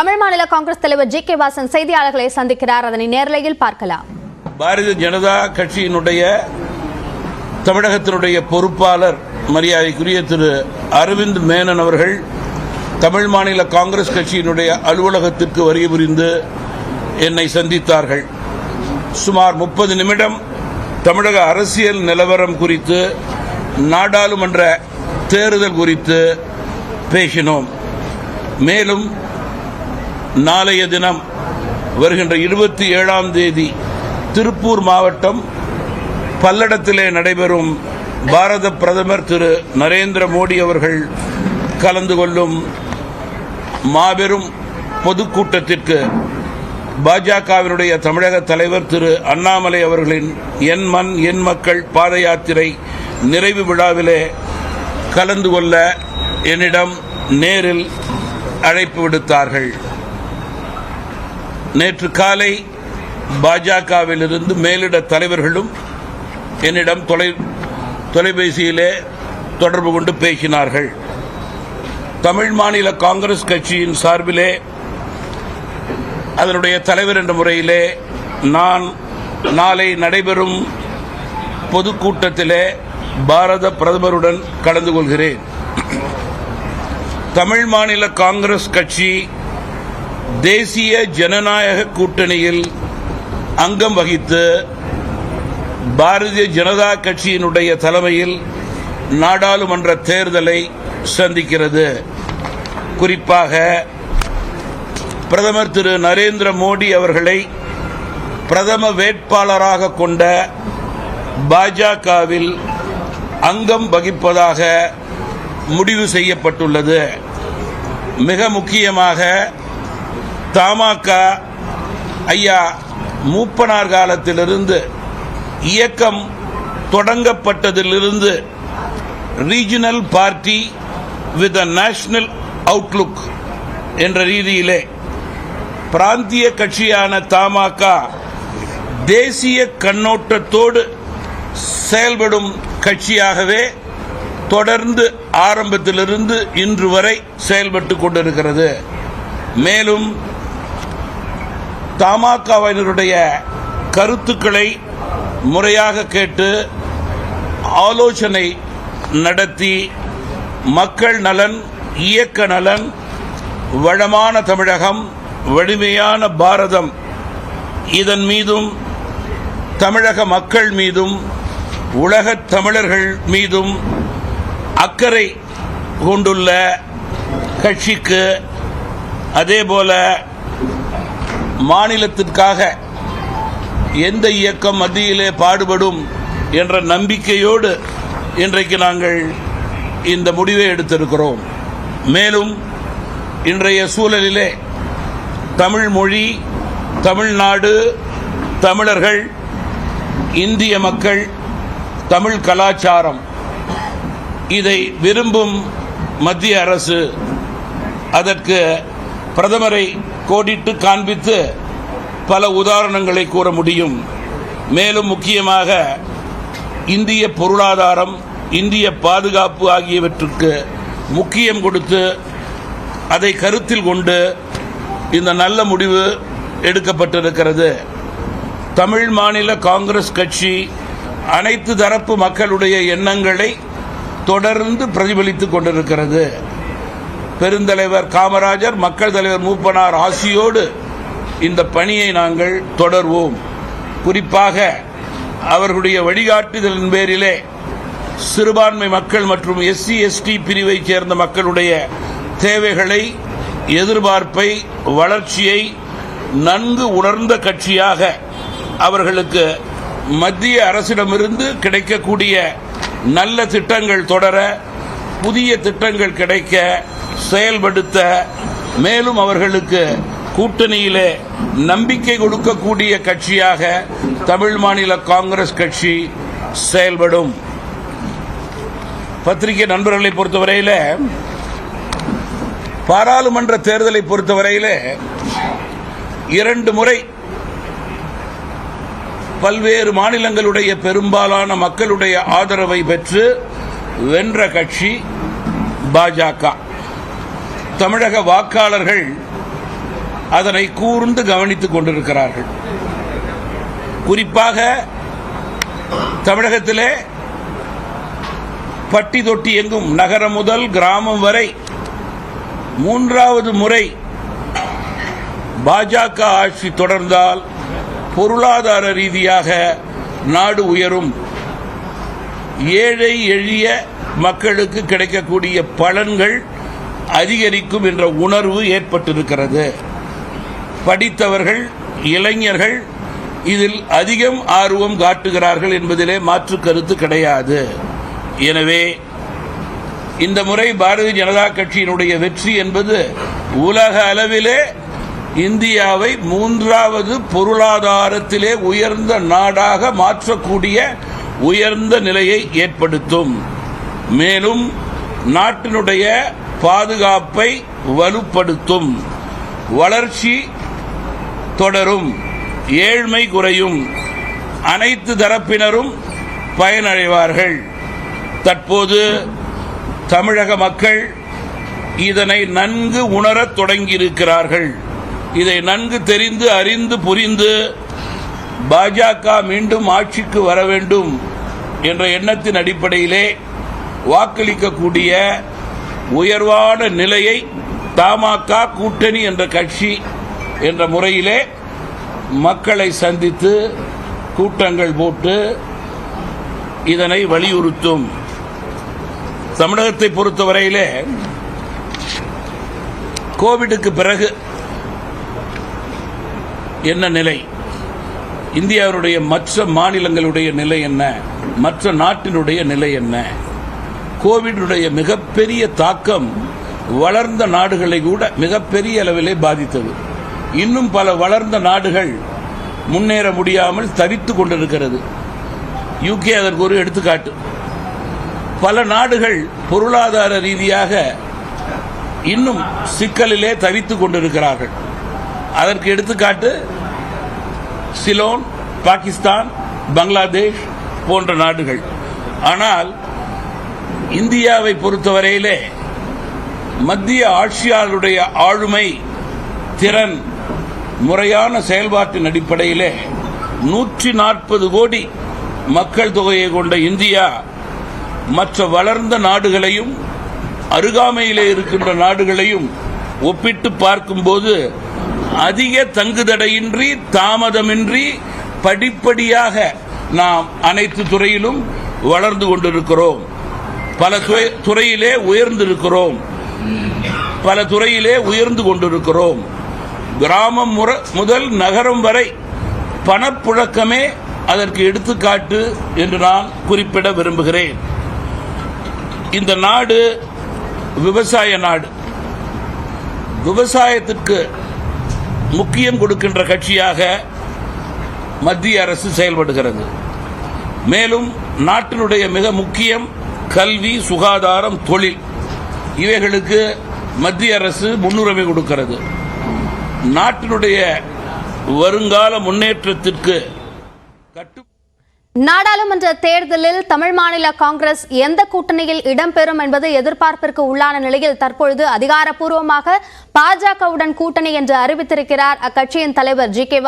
தமிழ் மாநில காங்கிரஸ் தலைவர் G K Vasan செய்தியாளர்களை சந்திக்கிறார். அதனை நேரலையில் பார்க்கலாம். பாரதிய ஜனதா கட்சியினுடைய தமிழகத்தினுடைய பொறுப்பாளர் மரியாதைக்குரிய திரு அரவிந்த் மேனன் அவர்கள் தமிழ் மாநில காங்கிரஸ் கட்சியினுடைய அலுவலகத்திற்கு வருகை புரிந்து என்னை சந்தித்தார்கள். சுமார் முப்பது நிமிடம் தமிழக அரசியல் நிலவரம் குறித்து நாடாளுமன்ற தேர்தல் குறித்து பேசினோம். மேலும் நாளைய தினம் வருகின்ற இருபத்தி ஏழாம் தேதி திருப்பூர் மாவட்டம் பல்லடத்திலே நடைபெறும் பாரத பிரதமர் திரு நரேந்திர மோடி அவர்கள் கலந்து கொள்ளும் மாபெரும் பொதுக்கூட்டத்திற்கு பாஜகவினுடைய தமிழக தலைவர் திரு அண்ணாமலை அவர்களின் என் மண் என் மக்கள் பாத யாத்திரை நிறைவு விழாவிலே கலந்து கொள்ள என்னிடம் நேரில் அழைப்பு விடுத்தார்கள். நேற்று காலை பாஜகவிலிருந்து மேலிட தலைவர்களும் என்னிடம் தொலை தொலைபேசியிலே தொடர்பு கொண்டு பேசினார்கள். தமிழ் மாநில காங்கிரஸ் கட்சியின் சார்பிலே அதனுடைய தலைவர் என்ற முறையிலே நான் நாளை நடைபெறும் பொதுக்கூட்டத்திலே பாரத பிரதமருடன் கலந்து கொள்கிறேன். தமிழ் மாநில காங்கிரஸ் கட்சி தேசிய ஜனநாயக கூட்டணியில் அங்கம் வகித்து பாரதிய ஜனதா கட்சியினுடைய தலைமையில் நாடாளுமன்ற தேர்தலை சந்திக்கிறது. குறிப்பாக பிரதமர் திரு நரேந்திர மோடி அவர்களை பிரதம வேட்பாளராக கொண்ட பாஜகவில் அங்கம் வகிப்பதாக முடிவு செய்யப்பட்டுள்ளது. மிக முக்கியமாக தமாக ஐயா மூப்பனார் காலத்திலிருந்து இயக்கம் தொடங்கப்பட்டதிலிருந்து regional party with a national outlook என்ற ரீதியிலே பிராந்திய கட்சியான தமாக தேசிய கண்ணோட்டத்தோடு செயல்படும் கட்சியாகவே தொடர்ந்து ஆரம்பத்திலிருந்து இன்று வரை செயல்பட்டு கொண்டிருக்கிறது. மேலும் தமாகவினருடைய கருத்துக்களை முறையாக கேட்டு ஆலோசனை நடத்தி மக்கள் நலன் இயக்க நலன் வளமான தமிழகம் வலிமையான பாரதம் இதன் மீதும் தமிழக மக்கள் மீதும் உலகத் தமிழர்கள் மீதும் அக்கறை கொண்டுள்ள கட்சிக்கு அதேபோல மாநிலத்திற்காக எந்த இயக்கம் மத்தியிலே பாடுபடும் என்ற நம்பிக்கையோடு இன்றைக்கு நாங்கள் இந்த முடிவை எடுத்திருக்கிறோம். மேலும் இன்றைய சூழலிலே தமிழ் மொழி தமிழ்நாடு தமிழர்கள் இந்திய மக்கள் தமிழ் கலாச்சாரம் இதை விரும்பும் மத்திய அரசு அதற்கு பிரதமரை கோடிட்டு காண்பித்து பல உதாரணங்களை கூற முடியும். மேலும் முக்கியமாக இந்திய பொருளாதாரம் இந்திய பாதுகாப்பு ஆகியவற்றுக்கு முக்கியம் கொடுத்து அதை கருத்தில் கொண்டு இந்த நல்ல முடிவு எடுக்கப்பட்டிருக்கிறது. தமிழ் மாநில காங்கிரஸ் கட்சி அனைத்து தரப்பு மக்களுடைய எண்ணங்களை தொடர்ந்து பிரதிபலித்துக் கொண்டிருக்கிறது. பெருந்தலைவர் காமராஜர் மக்கள் தலைவர் மூப்பனார் ஆசியோடு இந்த பணியை நாங்கள் தொடர்வோம். குறிப்பாக அவர்களுடைய வழிகாட்டுதலின் பேரிலே சிறுபான்மை மக்கள் மற்றும் எஸ்சி எஸ்டி பிரிவைச் சேர்ந்த மக்களுடைய தேவைகளை எதிர்பார்ப்பை வளர்ச்சியை நன்கு உணர்ந்த கட்சியாக அவர்களுக்கு மத்திய அரசிடமிருந்து கிடைக்கக்கூடிய நல்ல திட்டங்கள் தொடர புதிய திட்டங்கள் கிடைக்க செயல்படுத்த மேலும் அவர்களுக்கு கூட்டணியிலே நம்பிக்கை கொடுக்கக்கூடிய கட்சியாக தமிழ் மாநில காங்கிரஸ் கட்சி செயல்படும். பத்திரிகை நண்பர்களை பொறுத்தவரையில் பாராளுமன்ற தேர்தலை பொறுத்தவரையில் இரண்டு முறை பல்வேறு மாநிலங்களுடைய பெரும்பாலான மக்களுடைய ஆதரவை பெற்று வென்ற கட்சி பாஜக. தமிழக வாக்காளர்கள் அதனை கூர்ந்து கவனித்துக் கொண்டிருக்கிறார்கள். குறிப்பாக தமிழகத்திலே பட்டி தொட்டி எங்கும் நகரம் முதல் கிராமம் வரை மூன்றாவது முறை பாஜக ஆட்சி தொடர்ந்தால் பொருளாதார ரீதியாக நாடு உயரும். ஏழை எளிய மக்களுக்கு கிடைக்கக்கூடிய பலன்கள் அதிகரிக்கும் என்ற உணர்வு ஏற்பட்டிருக்கிறது. படித்தவர்கள் இளைஞர்கள் இதில் அதிகம் ஆர்வம் காட்டுகிறார்கள் என்பதிலே மாற்று கருத்து கிடையாது. எனவே இந்த முறை பாரதிய ஜனதா கட்சியினுடைய வெற்றி என்பது உலக அளவிலே இந்தியாவை மூன்றாவது பொருளாதாரத்திலே உயர்ந்த நாடாக மாற்றக்கூடிய உயர்ந்த நிலையை ஏற்படுத்தும். மேலும் நாட்டினுடைய பாதுகாப்பை வலுப்படுத்தும். வளர்ச்சி தொடரும். ஏழ்மை குறையும். அனைத்து தரப்பினரும் பயனடைவார்கள். தற்போது தமிழக மக்கள் இதனை நன்கு உணரத் தொடங்கியிருக்கிறார்கள். இதை நன்கு தெரிந்து அறிந்து புரிந்து பாஜக மீண்டும் ஆட்சிக்கு வர வேண்டும் என்ற எண்ணத்தின் அடிப்படையிலே வாக்களிக்கக்கூடிய உயர்வான நிலையை தமாக கூட்டணி என்ற கட்சி என்ற முறையிலே மக்களை சந்தித்து கூட்டங்கள் போட்டு இதனை வலியுறுத்தும். தமிழகத்தை பொறுத்தவரையிலே கோவிடுக்கு பிறகு என்ன நிலை? இந்தியாவுடைய மற்ற மாநிலங்களுடைய நிலை என்ன? மற்ற நாட்டினுடைய நிலை என்ன? கோவிடுடைய மிகப்பெரிய தாக்கம் வளர்ந்த நாடுகளை கூட மிகப்பெரிய அளவிலே பாதித்தது. இன்னும் பல வளர்ந்த நாடுகள் முன்னேற முடியாமல் தவித்துக் கொண்டிருக்கிறது. யூகே அதற்கு ஒரு எடுத்துக்காட்டு. பல நாடுகள் பொருளாதார ரீதியாக இன்னும் சிக்கலிலே தவித்துக் கொண்டிருக்கிறார்கள். அதற்கு எடுத்துக்காட்டு சிலோன் பாகிஸ்தான் பங்களாதேஷ் போன்ற நாடுகள். ஆனால் இந்தியாவை பொறுத்தவரையிலே மத்திய ஆட்சியாளருடைய ஆளுமை திறன் முறையான செயல்பாட்டின் அடிப்படையிலே நூற்றி நாற்பது கோடி மக்கள் தொகையை கொண்ட இந்தியா மற்ற வளர்ந்த நாடுகளையும் அருகாமையிலே இருக்கின்ற நாடுகளையும் ஒப்பிட்டு பார்க்கும்போது அதிக தங்குதடையின்றி தாமதமின்றி படிப்படியாக நாம் அனைத்து துறையிலும் வளர்ந்து கொண்டிருக்கிறோம். பல துறை- துறையிலே உயர்ந்திருக்கிறோம். பல துறையிலே உயர்ந்து கொண்டிருக்கிறோம். கிராமம் முற- முதல் நகரம் வரை பணப்புழக்கமே அதற்கு எடுத்துக்காட்டு என்று நான் குறிப்பிட விரும்புகிறேன். இந்த நாடு விவசாய நாடு. விவசாயத்திற்கு முக்கியம் கொடுக்கின்ற கட்சியாக மத்திய அரசு செயல்படுகிறது. மேலும் நாட்டினுடைய மிக முக்கியம் கல்வி சுகாதாரம் தொழில். இவைகளுக்கு மத்திய அரசு முன்னுரிமை கொடுக்கிறது. நாட்டினுடைய வருங்கால முன்னேற்றத்திற்கு கட்டு நாடாளுமன்ற தேர்தலில் தமிழ் மாநில காங்கிரஸ் எந்த கூட்டணியில் இடம்பெறும் என்பது எதிர்பார்ப்பிற்கு உள்ளான நிலையில் தற்பொழுது அதிகாரப்பூர்வமாக பாஜகவுடன் கூட்டணி என்று அறிவித்திருக்கிறார் அக்கட்சியின் தலைவர் ஜி கே